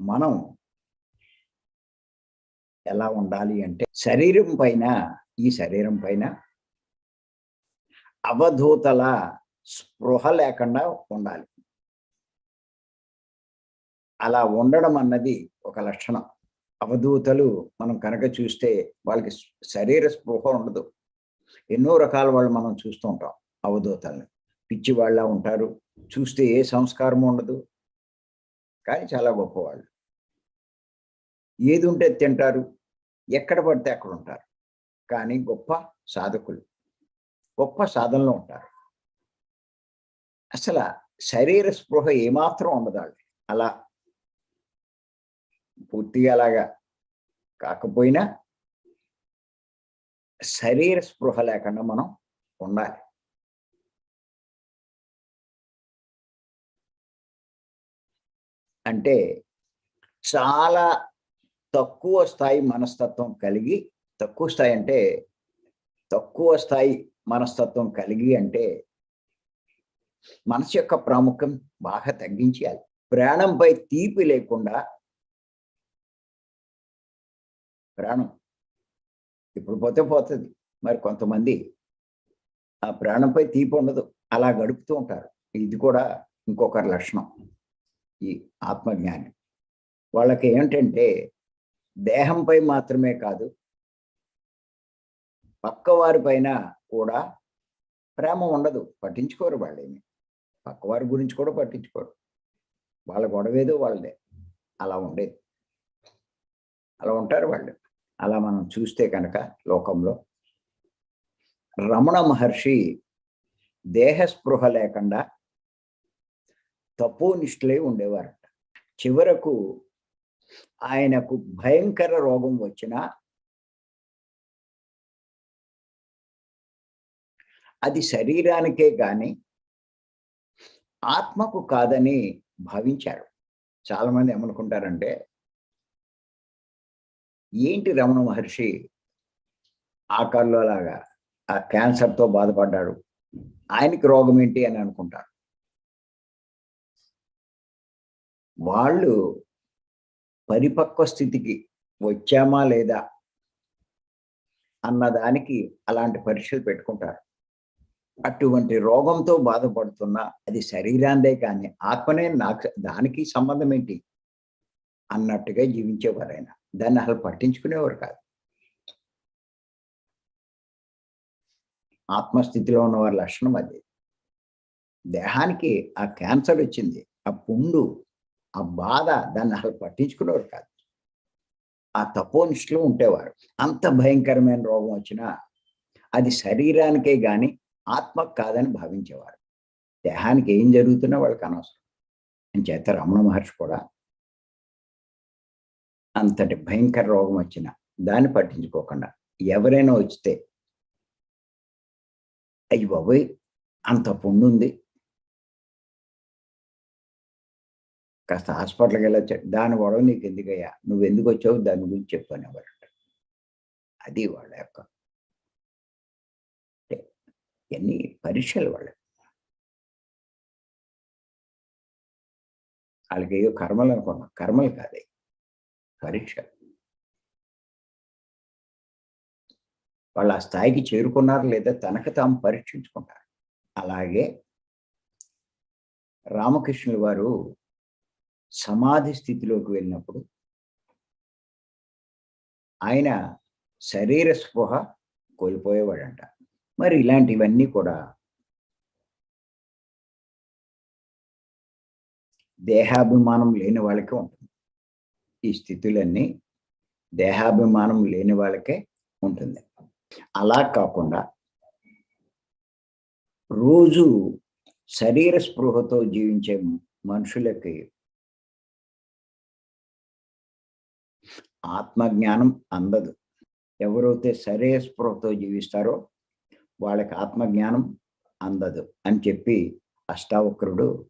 మనం ఎలా ఉండాలి అంటే శరీరం పైన ఈ శరీరం పైన అవధూతల స్పృహ లేకుండా ఉండాలి. అలా ఉండడం అన్నది ఒక లక్షణం. అవధూతలు మనం కనుక చూస్తే వాళ్ళకి శరీర స్పృహ ఉండదు. ఎన్నో రకాల వాళ్ళు మనం చూస్తూ ఉంటాం అవధూతల్ని. పిచ్చి వాళ్ళ ఉంటారు. చూస్తే ఏ సంస్కారం ఉండదు. కానీ చాలా గొప్పవాళ్ళు. ఏది ఉంటే తింటారు ఎక్కడ పడితే అక్కడ ఉంటారు. కానీ గొప్ప సాధకులు గొప్ప సాధనలో ఉంటారు. అసలు శరీర స్పృహ ఏమాత్రం ఉండదాళ్ళు. అలా పూర్తిగా అలాగా కాకపోయినా శరీర స్పృహ లేకుండా మనం ఉండాలి. అంటే చాలా తక్కువ స్థాయి మనస్తత్వం కలిగి తక్కువ స్థాయి అంటే తక్కువ స్థాయి మనస్తత్వం కలిగి అంటే మనసు యొక్క ప్రాముఖ్యం బాగా తగ్గించాలి ప్రాణంపై తీపి లేకుండా ప్రాణం ఇప్పుడు పోతే పోతుంది. మరి కొంతమంది ఆ ప్రాణంపై తీపి ఉండదు. అలా గడుపుతూ ఉంటారు. ఇది కూడా ఇంకొకరి లక్షణం. ఈ ఆత్మజ్ఞాని. వాళ్ళకి ఏంటంటే దేహంపై మాత్రమే కాదు పక్కవారి పైన కూడా ప్రేమ ఉండదు. పట్టించుకోరు వాళ్ళేమి. పక్కవారి గురించి కూడా పట్టించుకోరు. వాళ్ళ గొడవేదో వాళ్ళదే. అలా ఉండేది. అలా ఉంటారు వాళ్ళు. అలా మనం చూస్తే కనుక లోకంలో రమణ మహర్షి దేహస్పృహ లేకుండా తప్పు ఉండేవారట. చివరకు ఆయనకు భయంకర రోగం వచ్చినా అది శరీరానికే కానీ ఆత్మకు కాదని భావించారు. చాలా మంది ఏమనుకుంటారంటే ఏంటి రమణ మహర్షి ఆకారంలో లాగా ఆ క్యాన్సర్తో బాధపడ్డాడు ఆయనకి రోగం ఏంటి? అని అనుకుంటారు. వాళ్ళు పరిపక్వ స్థితికి వచ్చామా లేదా అన్నదానికి అలాంటి పరీక్షలు పెట్టుకుంటారు. అటువంటి రోగంతో బాధపడుతున్న అది శరీరాందే కానీ ఆత్మనే నాకు దానికి సంబంధం ఏంటి? అన్నట్టుగా జీవించేవారైనా. దాన్ని అసలు పట్టించుకునేవారు కాదు. ఆత్మస్థితిలో ఉన్న వారి లక్షణం అది. దేహానికి ఆ క్యాన్సర్ వచ్చింది. ఆ పుండు ఆ బాధ దాన్ని అసలు పట్టించుకునేవారు కాదు. ఆ తపోనిష్ఠులు ఉండేవారు. అంత భయంకరమైన రోగం వచ్చినా అది శరీరానికే కానీ ఆత్మకు కాదని భావించేవారు. దేహానికి ఏం జరుగుతున్నా వాళ్ళకి అనవసరం. అని చేత రమణ మహర్షి కూడా అంతటి భయంకర రోగం వచ్చిన దాన్ని పట్టించుకోకుండా ఎవరైనా వచ్చితే అయ్యి బాబోయ్ అంత పుండు ఉంది కాస్త హాస్పిటల్కి వెళ్ళొచ్చాడు దాని గొడవ నీకు ఎందుకయ్యా నువ్వు ఎందుకు వచ్చావు దాని గురించి చెప్పాను ఎవరంట అది వాళ్ళ యొక్క ఎన్ని పరీక్షలు వాళ్ళ వాళ్ళకి ఏదో కర్మలు అనుకున్నాం. కర్మలు కాదే. పరీక్ష. వాళ్ళు ఆ స్థాయికి చేరుకున్నారు లేదా తనకు తాము పరీక్షించుకుంటారు? అలాగే రామకృష్ణుల వారు సమాధి స్థితిలోకి వెళ్ళినప్పుడు ఆయన శరీర స్పృహ కోల్పోయేవాడంట. మరి ఇలాంటివన్నీ కూడా దేహాభిమానం లేని వాళ్ళకే ఉంటుంది. ఈ స్థితులన్నీ దేహాభిమానం లేని వాళ్ళకే ఉంటుంది. అలా కాకుండా రోజు శరీర స్పృహతో జీవించే మనుషులకి ఆత్మజ్ఞానం అందదు. ఎవరైతే సరే స్పృహతో జీవిస్తారో వాళ్ళకి ఆత్మజ్ఞానం అందదు అని చెప్పి అష్టావక్రుడు